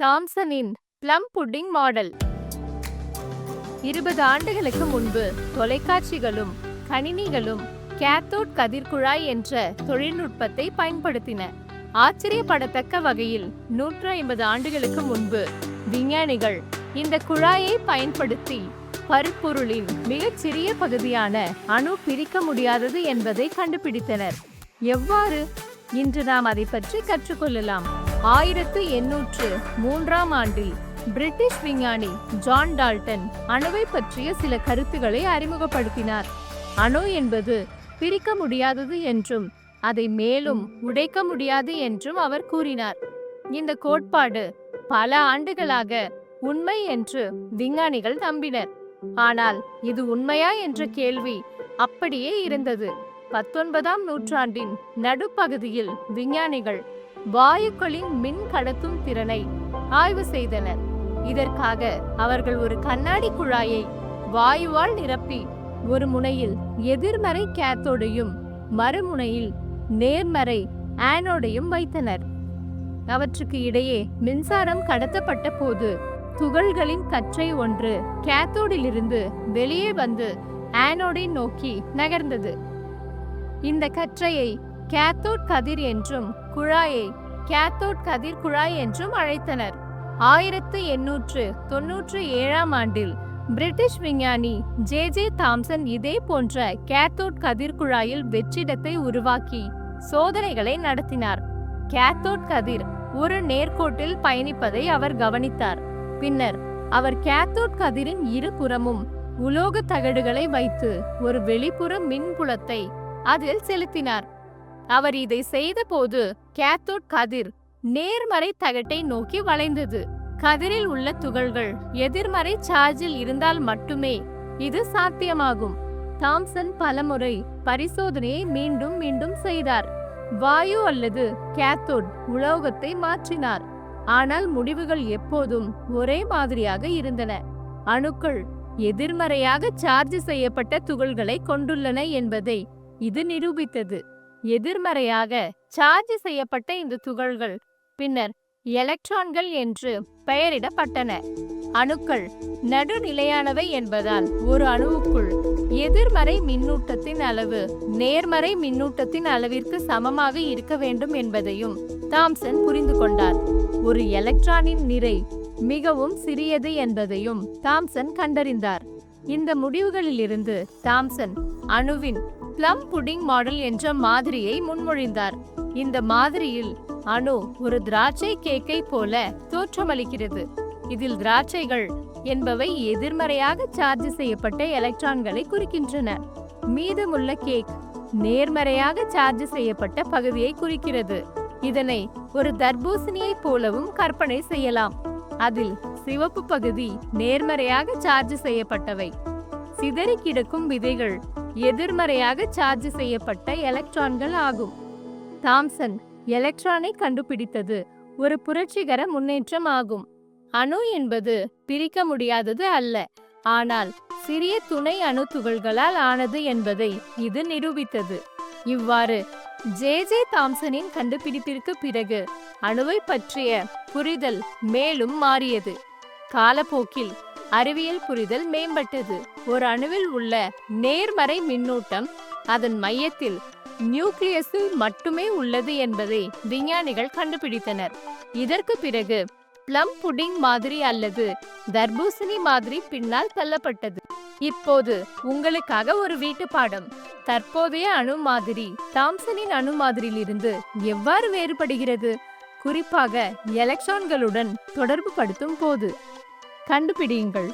தாம்சனின் PM pudding model. இருபது ஆண்டுகளுக்கு முன்பு தொலைக்காட்சிகளும் கணினிகளும் கேத்தோட் கதிர்குழாய் என்ற தொழில்நுட்பத்தை பயன்படுத்தின. ஆச்சரியப்படத்தக்க வகையில் நூற்று ஐம்பது ஆண்டுகளுக்கு முன்பு விஞ்ஞானிகள் இந்த குழாயை பயன்படுத்தி பருப்பொருளின் மிகச் சிறிய பகுதியான அணு பிரிக்க முடியாதது என்பதை கண்டுபிடித்தனர். எவ்வாறு? இன்று நாம் அதை பற்றி கற்றுக்கொள்ளலாம் ஆயிரத்து எண்ணூற்று மூன்றாம் ஆண்டில் பிரிட்டிஷ் விஞ்ஞானி ஜான் டால்டன் அணுவை பற்றிய சில கருத்துக்களை அறிமுகப்படுத்தினார். அணு என்பது பிரிக்க முடியாதது என்றும் அதை மேலும் உடைக்க முடியாது என்றும் அவர் கூறினார். இந்த கோட்பாடு பல ஆண்டுகளாக உண்மை என்று விஞ்ஞானிகள் நம்பினர். ஆனால் இது உண்மையா என்ற கேள்வி அப்படியே இருந்தது. பத்தொன்பதாம் நூற்றாண்டின் நடுப்பகுதியில் விஞ்ஞானிகள் வாயுக்களின் மின் கடத்தும் திறனை ஆய்வு செய்தனர். இதற்காக அவர்கள் ஒரு கண்ணாடி குழாயை வாயுவால் நிரப்பி ஒரு முனையில் எதிர்மறை கேத்தோடையும் மறுமுனையில் நேர்மறை ஆனோடையும் வைத்தனர். அவற்றுக்கு இடையே மின்சாரம் கடத்தப்பட்ட போது துகள்களின் கற்றை ஒன்று கேத்தோடிலிருந்து வெளியே வந்து ஆனோடை நோக்கி நகர்ந்தது. இந்த கற்றையை கேத்தோட் கதிர் என்றும் குழாயை கேத்தோட் கதிர் குழாய் என்றும் அழைத்தனர். ஆயிரத்து எண்ணூற்று தொன்னூற்று ஏழாம் ஆண்டில் பிரிட்டிஷ் விஞ்ஞானி ஜே. ஜே. தாம்சன் இதே போன்ற கேத்தோட் கதிர் குழாயில் வெற்றிடத்தை உருவாக்கி சோதனைகளை நடத்தினார். கேத்தோட் கதிர் ஒரு நேர்கோட்டில் பயணிப்பதை அவர் கவனித்தார். பின்னர் அவர் கேத்தோட் கதிரின் இருபுறமும் உலோக தகடுகளை வைத்து ஒரு வெளிப்புற மின்புலத்தை அதில் செலுத்தினார். அவர் இதை செய்தபோது கேத்தோட் கதிர் நேர்மறை தகட்டை நோக்கி வளைந்தது. கதிரில் உள்ள துகள்கள் எதிர்மறை சார்ஜில் இருந்தால் மட்டுமே இது சாத்தியமாகும். தாம்சன் பலமுறை பரிசோதனையை மீண்டும் மீண்டும் செய்தார். வாயு அல்லது கேத்தோட் உலோகத்தை மாற்றினார். ஆனால் முடிவுகள் எப்போதும் ஒரே மாதிரியாக இருந்தன. அணுக்கள் எதிர்மறையாக சார்ஜ் செய்யப்பட்ட துகள்களை கொண்டுள்ளன என்பதை இது நிரூபித்தது. எதிர்மறையாக சார்ஜ் செய்யப்பட்ட இந்த துகள்கள். பின்னர் எலக்ட்ரான்கள் என்று பெயரிடப்பட்டன. அணுக்கள் நடுநிலையானவை என்பதால் ஒரு அணுவுக்குள் எதிர்மறை மின்னூட்டத்தின் அளவு நேர்மறை மின்னூட்டத்தின் அளவிற்கு சமமாக இருக்க வேண்டும் என்பதையும் தாம்சன் புரிந்து கொண்டார். ஒரு எலக்ட்ரானின் நிறை மிகவும் சிறியது என்பதையும் தாம்சன் கண்டறிந்தார். இந்த முடிவுகளிலிருந்து தாம்சன் அணுவின் பிளம் புடிங் மாடல் என்ற மாதிரியை முன்மொழிந்தார். இந்த மாதிரியில் அணு ஒரு திராட்சை கேக்கை போல தோற்றமளிக்கிறது. இதில் திராட்சைகள் என்பவை எதிர்மறையாக சார்ஜ் செய்யப்பட்ட எலக்ட்ரான்களை குறிக்கின்றன. மீதமுள்ள கேக் நேர்மறையாக சார்ஜ் செய்யப்பட்ட பகுதியை குறிக்கிறது. இதனை ஒரு தர்பூசணியைப் போலவும் கற்பனை செய்யலாம். அதில் சிவப்பு பகுதி நேர்மறையாக சார்ஜ் செய்யப்பட்டவை. சிதறி கிடக்கும் விதைகள் எதிர்மறையாக சார்ஜ் செய்யப்பட்ட எலக்ட்ரான்கள் ஆகும். தாம்சன் எலக்ட்ரானை கண்டுபிடித்தது ஒரு புரட்சிகர முன்னேற்றம் ஆகும். அணு என்பது பிரிக்க முடியாதது அல்ல ஆனால் சிறிய துணை அணு துகள்களால் ஆனது என்பதை இது நிரூபித்தது. இவ்வாறு ஜே ஜே தாம்சனின் கண்டுபிடிப்பிற்கு பிறகு அணுவை பற்றிய புரிதல் மேலும் மாறியது. காலப்போக்கில் அறிவியல் புரிதல் மேம்பட்டது. ஒரு அணுவில் உள்ள நேர்மறை மின்னூட்டம் அதன் மையத்தில் நியூக்ளியஸில் மட்டுமே உள்ளது என்பதை விஞ்ஞானிகள் கண்டுபிடித்தனர். இதற்கு பிறகு பிளம் புடிங் மாதிரி அல்லது தர்பூசணி மாதிரி பின்னால் தள்ளப்பட்டது. இப்போது உங்களுக்காக ஒரு வீட்டு பாடம். தற்போதைய அணு மாதிரி தாம்சனின் அணு மாதிரியிலிருந்து எவ்வாறு வேறுபடுகிறது? குறிப்பாக எலக்ட்ரான்களுடன் தொடர்பு படுத்தும் போது. கண்டுபிடியுங்கள்